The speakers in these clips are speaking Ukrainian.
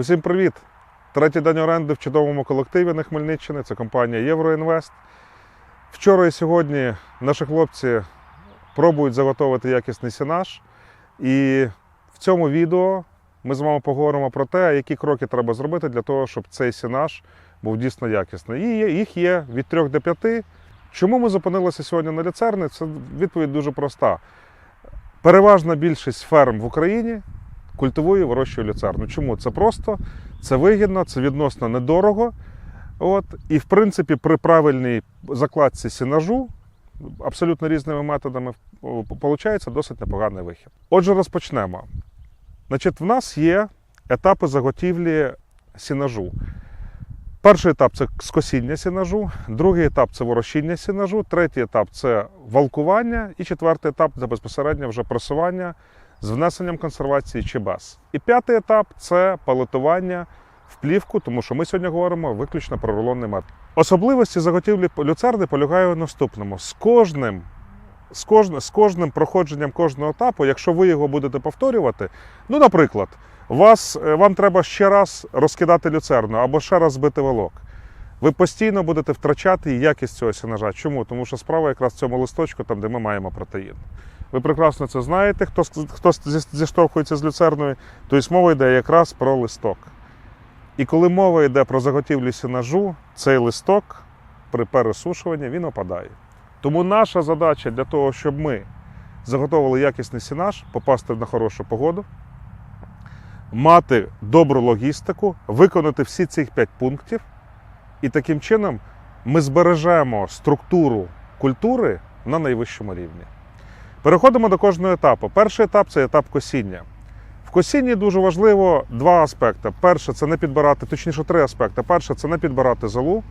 Усім привіт! Третій день оренди в чудовому колективі на Хмельниччині. Це компанія Євроінвест. Вчора і сьогодні наші хлопці пробують заготовити якісний сінаж. І в цьому відео ми з вами поговоримо про те, які кроки треба зробити для того, щоб цей сінаж був дійсно якісний. І їх є від 3 до 5. Чому ми зупинилися сьогодні на люцерни? Це відповідь дуже проста. Переважна більшість ферм в Україні культивує і вирощує люцерну. Чому? Це просто, це вигідно, це відносно недорого. От, і, в принципі, при правильній закладці сінажу абсолютно різними методами виходить досить непоганий вихід. Отже, розпочнемо. Значить, в нас є етапи заготівлі сінажу. Перший етап це скосіння сінажу, другий етап це ворощіння сінажу, третій етап це валкування, і четвертий етап це безпосередньо вже просування з внесенням консервації чи без. І п'ятий етап це палетування в плівку, тому що ми сьогодні говоримо виключно про рулонний метод. Особливості заготівлі люцерни полягають в наступному: з кожним. З кожним, з кожним проходженням кожного етапу, якщо ви його будете повторювати, ну, наприклад, вас, е, вам треба ще раз розкидати люцерну або ще раз збити волок. Ви постійно будете втрачати якість цього сінажа. Чому? Тому що справа якраз в цьому листочку, там, де ми маємо протеїн. Ви прекрасно це знаєте, хто, хто зіштовхується з люцерною, тобто мова йде якраз про листок. І коли мова йде про заготівлю сінажу, цей листок при пересушуванні він опадає. Тому наша задача для того, щоб ми заготовили якісний сінаж, попасти на хорошу погоду, мати добру логістику, виконати всі цих 5 пунктів, і таким чином ми збережемо структуру культури на найвищому рівні. Переходимо до кожного етапу. Перший етап це етап косіння. В косінні дуже важливо два аспекти. Перше це не підбирати, точніше, три аспекти. Перше це не підбирати золу.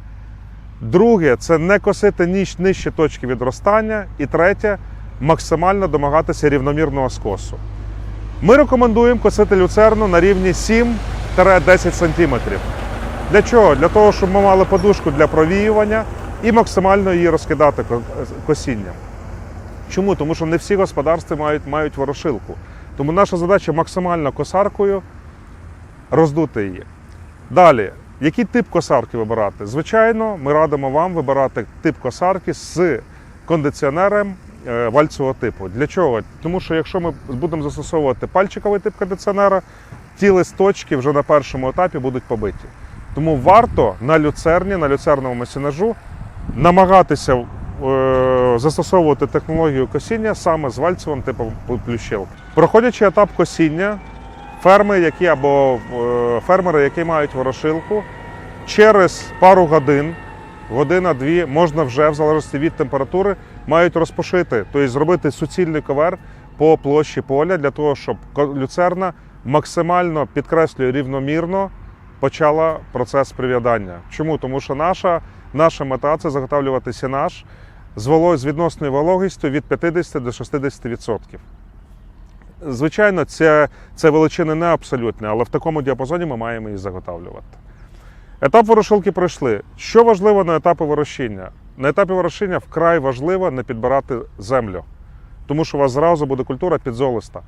Друге це не косити ніж нижче точки відростання. І третє максимально домагатися рівномірного скосу. Ми рекомендуємо косити люцерну на рівні 7-10 см. Для чого? Для того, щоб ми мали подушку для провіювання і максимально її розкидати ко- косінням. Чому? Тому що не всі господарства мають, мають ворошилку. Тому наша задача максимально косаркою роздути її. Далі, який тип косарки вибирати? Звичайно, ми радимо вам вибирати тип косарки з кондиціонером е, вальцевого типу. Для чого? Тому що якщо ми будемо застосовувати пальчиковий тип кондиціонера, ті листочки вже на першому етапі будуть побиті. Тому варто на люцерні, на люцерному масінажу намагатися застосовувати технологію косіння саме з вальцевим типом плющилки. Проходячи етап косіння, ферми, які або е, фермери, які мають ворошилку, через пару годин, година-дві, можна вже, в залежності від температури, мають розпушити, тобто зробити суцільний ковер по площі поля для того, щоб люцерна максимально підкреслюю рівномірно почала процес прив'ядання. Чому? Тому що наша, наша мета це заготовлювати сінаж з, відносною вологістю від 50 до 60%. Звичайно, це, це величини не абсолютні, але в такому діапазоні ми маємо її заготовлювати. Етап ворошилки пройшли. Що важливо на етапі ворощіння? На етапі ворощіння вкрай важливо не підбирати землю, тому що у вас зразу буде культура підзолиста.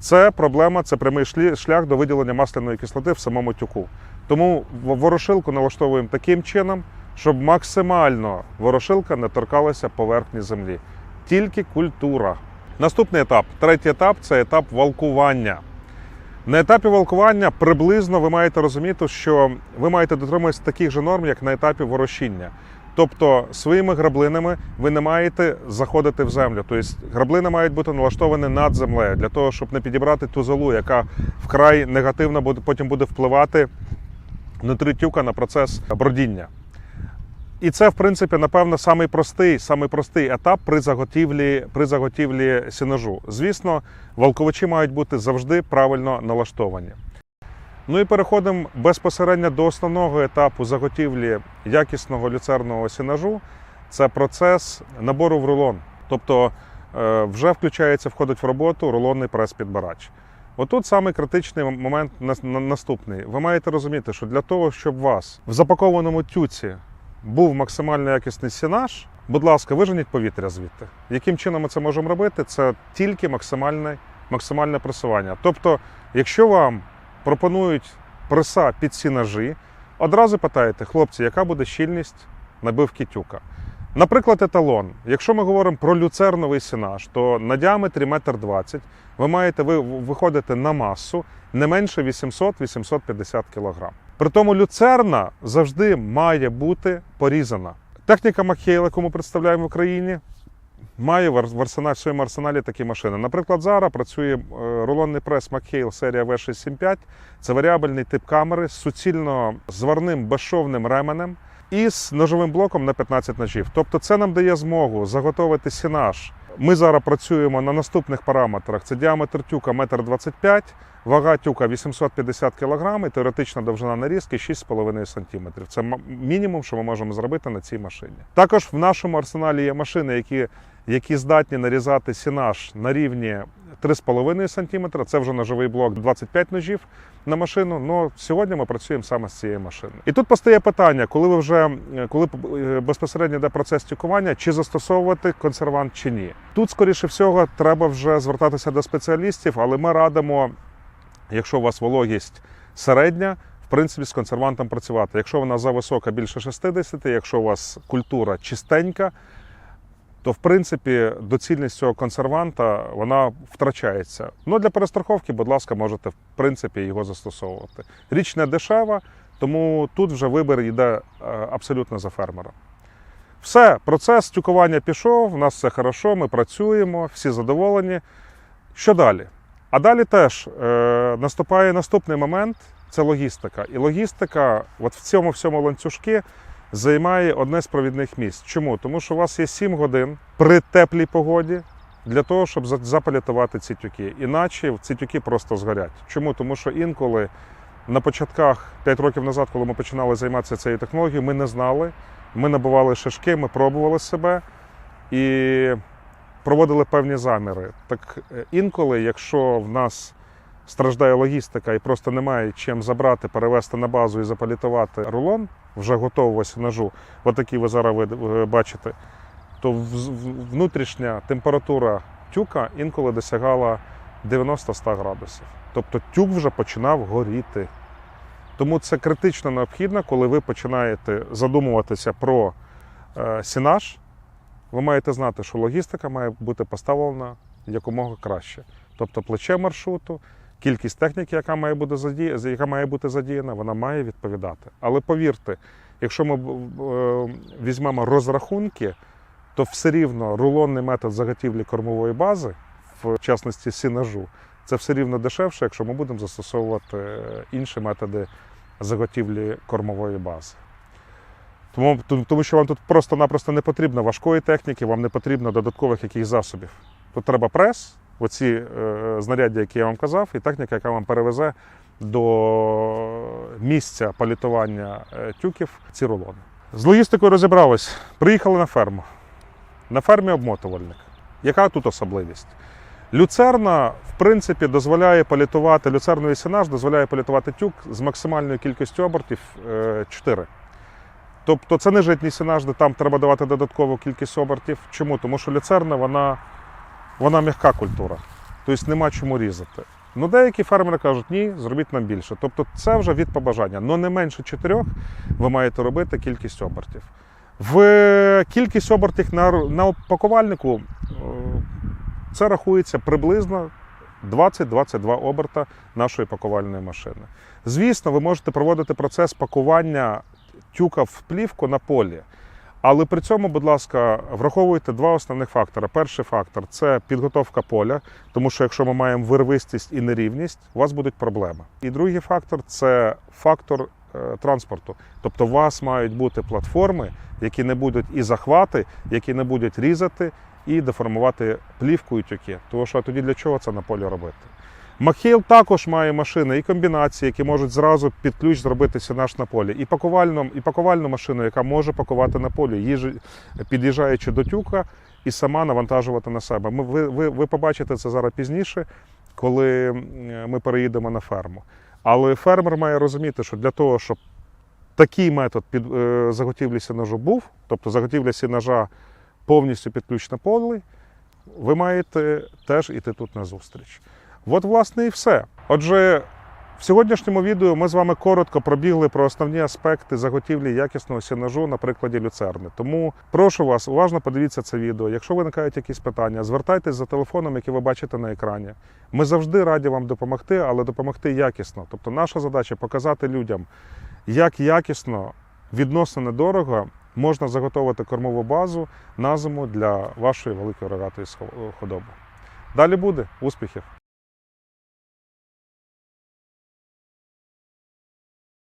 Це проблема, це прямий шлях до виділення масляної кислоти в самому тюку. Тому ворошилку налаштовуємо таким чином, щоб максимально ворошилка не торкалася поверхні землі. Тільки культура. Наступний етап, третій етап це етап валкування. На етапі валкування приблизно ви маєте розуміти, що ви маєте дотримуватися таких же норм, як на етапі ворощіння. Тобто своїми граблинами ви не маєте заходити в землю. Тобто граблини мають бути налаштовані над землею для того, щоб не підібрати ту золу, яка вкрай негативно буде потім буде впливати внутрі тюка на процес бродіння. І це, в принципі, напевно, самий простий, самий простий етап при заготівлі, при заготівлі сінажу. Звісно, валковичі мають бути завжди правильно налаштовані. Ну і переходимо безпосередньо до основного етапу заготівлі якісного люцерного сінажу. Це процес набору в рулон. Тобто е, вже включається, входить в роботу рулонний прес-підбирач. Отут самий критичний момент наступний. Ви маєте розуміти, що для того, щоб вас в запакованому тюці був максимально якісний сінаж, будь ласка, виженіть повітря звідти. Яким чином ми це можемо робити? Це тільки максимальне, максимальне пресування. Тобто, якщо вам пропонують преса під сінажі, одразу питаєте, хлопці, яка буде щільність набивки тюка. Наприклад, еталон. Якщо ми говоримо про люцерновий сінаж, то на діаметрі 1,20 м ви маєте ви- виходити на масу не менше 800-850 кг. При тому люцерна завжди має бути порізана. Техніка Макхейл, яку ми представляємо в Україні, має в арсеналі, в своєму арсеналі такі машини. Наприклад, зараз працює е, рулонний прес Макхейл серія V675. Це варіабельний тип камери з суцільно зварним безшовним ременем і з ножовим блоком на 15 ножів. Тобто це нам дає змогу заготовити сінаж. Ми зараз працюємо на наступних параметрах: це діаметр тюка 1,25 м, вага тюка 850 кг і теоретична довжина нарізки 6,5 см. Це мінімум, що ми можемо зробити на цій машині. Також в нашому арсеналі є машини, які, які здатні нарізати сінаж на рівні 3,5 см. Це вже ножовий блок 25 ножів на машину. Ну сьогодні ми працюємо саме з цією машиною. І тут постає питання, коли ви вже е, коли е, безпосередньо йде процес тюкування, чи застосовувати консервант чи ні. Тут, скоріше всього, треба вже звертатися до спеціалістів, але ми радимо, якщо у вас вологість середня. В принципі, з консервантом працювати. Якщо вона зависока більше 60, якщо у вас культура чистенька, то в принципі доцільність цього консерванта вона втрачається. Ну для перестраховки, будь ласка, можете в принципі його застосовувати. Річ не дешева, тому тут вже вибір йде е, абсолютно за фермера. Все, процес тюкування пішов, у нас все хорошо, ми працюємо, всі задоволені. Що далі? А далі теж е, наступає наступний момент це логістика. І логістика, от в цьому всьому ланцюжки, займає одне з провідних місць. Чому? Тому що у вас є 7 годин при теплій погоді для того, щоб за- запалітувати ці тюки. Іначе ці тюки просто згорять. Чому? Тому що інколи на початках 5 років назад, коли ми починали займатися цією технологією, ми не знали. Ми набивали шишки, ми пробували себе і проводили певні заміри. Так е, інколи, якщо в нас страждає логістика і просто немає чим забрати, перевезти на базу і запалітувати рулон вже готового сінажу, отакий ви зараз бачите, то внутрішня температура тюка інколи досягала 90-100 градусів. Тобто тюк вже починав горіти. Тому це критично необхідно, коли ви починаєте задумуватися про е, сінаж. Ви маєте знати, що логістика має бути поставлена якомога краще. Тобто плече маршруту, кількість техніки, яка має бути задіяна, яка має бути задіяна, вона має відповідати. Але повірте, якщо ми е, візьмемо розрахунки, то все рівно рулонний метод заготівлі кормової бази, в частності сінажу, це все рівно дешевше, якщо ми будемо застосовувати е, інші методи заготівлі кормової бази. Тому- тому що вам тут просто-напросто не потрібно важкої техніки, вам не потрібно додаткових якихось засобів. Тут треба прес, оці е, знаряддя, які я вам казав, і техніка, яка вам перевезе до місця палітування е, тюків ці рулони. З логістикою розібрались. Приїхали на ферму. На фермі обмотувальник. Яка тут особливість? Люцерна, в принципі, дозволяє політувати, люцерновий сінаж дозволяє політувати тюк з максимальною кількістю обертів е, 4. Тобто це не житній сінаж, де там треба давати додаткову кількість обертів. Чому? Тому що люцерна вона, вона м'яка культура, тобто нема чому різати. Ну, деякі фермери кажуть, ні, зробіть нам більше. Тобто це вже від побажання. Но не менше чотирьох ви маєте робити кількість обертів. В кількість обертів на, на упакувальнику е, це рахується приблизно 20-22 оберта нашої пакувальної машини. Звісно, ви можете проводити процес пакування тюка в плівку на полі. Але при цьому, будь ласка, враховуйте два основних фактори. Перший фактор це підготовка поля, тому що якщо ми маємо вирвистість і нерівність, у вас будуть проблеми. І другий фактор це фактор е, транспорту. Тобто, у вас мають бути платформи, які не будуть і захвати, які не будуть різати і деформувати плівку і тюки. Тому що тоді для чого це на полі робити? Макхейл також має машини і комбінації, які можуть зразу під ключ зробити сінаж на полі. І пакувальну, і пакувальну машину, яка може пакувати на полі, їжі, під'їжджаючи до тюка і сама навантажувати на себе. Ми, ви, ви, ви побачите це зараз пізніше, коли ми переїдемо на ферму. Але фермер має розуміти, що для того, щоб такий метод під, е, заготівлі сінажу був, тобто заготівля сінажа повністю під ключ на полі, ви маєте теж іти тут на зустріч. От, власне, і все. Отже, В сьогоднішньому відео ми з вами коротко пробігли про основні аспекти заготівлі якісного сінажу на прикладі люцерни. Тому прошу вас уважно подивіться це відео. Якщо виникають якісь питання, звертайтесь за телефоном, який ви бачите на екрані. Ми завжди раді вам допомогти, але допомогти якісно. Тобто, наша задача показати людям, як якісно, відносно недорого можна заготовити кормову базу на зиму для вашої великої рогатої худоби. Далі буде успіхів!